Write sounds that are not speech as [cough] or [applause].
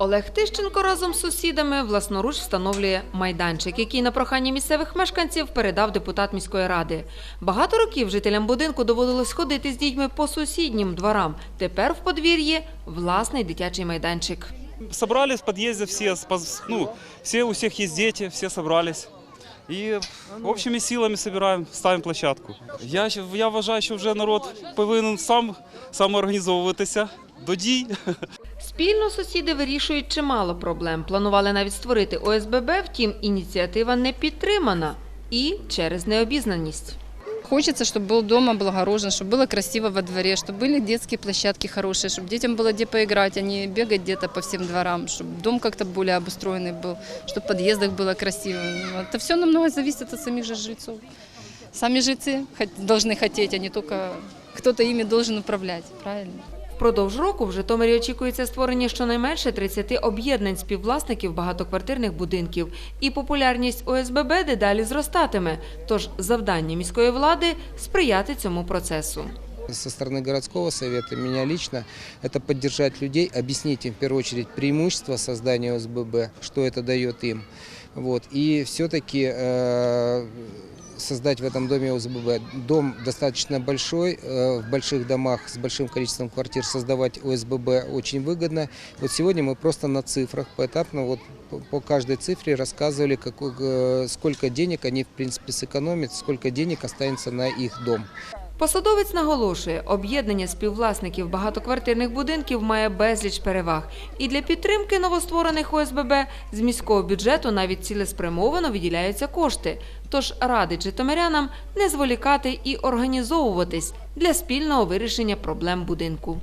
Олег Тищенко разом з сусідами власноруч встановлює майданчик, який на прохання місцевих мешканців передав депутат міської ради. Багато років жителям будинку доводилось ходити з дітьми по сусіднім дворам. Тепер в подвір'ї власний дитячий майданчик. Собрались в с поз- ну, все, у всех есть дети, все собрались. І общими силами собираємо, ставимо площадку. Я, я вважаю, що вже народ повинен сам самоорганізовуватися до дій. [laughs] Спільно сусіди вирішують чимало проблем. Планували навіть створити ОСББ, втім, ініціатива не підтримана і через необізнаність. Хочется, чтобы был дом облагорожен, чтобы было красиво во дворе, чтобы были детские площадки хорошие, чтобы детям было где поиграть, а не бегать где-то по всем дворам, чтобы дом как-то более обустроенный был, чтобы в подъездах было красиво. Ну, Это все намного зависит от самих же жильцов. Сами жильцы хот- должны хотеть, а не только кто-то ими должен управлять, правильно? Впродовж року в Житомирі очікується створення щонайменше 30 об'єднань співвласників багатоквартирних будинків. І популярність ОСББ дедалі зростатиме. Тож завдання міської влади сприяти цьому процесу. Со стороны городского совета, меня лично, это поддержать людей, объяснить им в первую очередь преимущества создания ОСББ, что это дает им. Вот. И все-таки э, создать в этом доме ОСББ. Дом достаточно большой, э, в больших домах с большим количеством квартир создавать ОСББ очень выгодно. Вот сегодня мы просто на цифрах поэтапно вот по- по каждой цифре рассказывали, какой, э, сколько денег они в принципе сэкономят, сколько денег останется на их дом. Посадовець наголошує, об'єднання співвласників багатоквартирних будинків має безліч переваг. І для підтримки новостворених ОСББ з міського бюджету навіть цілеспрямовано виділяються кошти. Тож радить житомирянам не зволікати і організовуватись для спільного вирішення проблем будинку.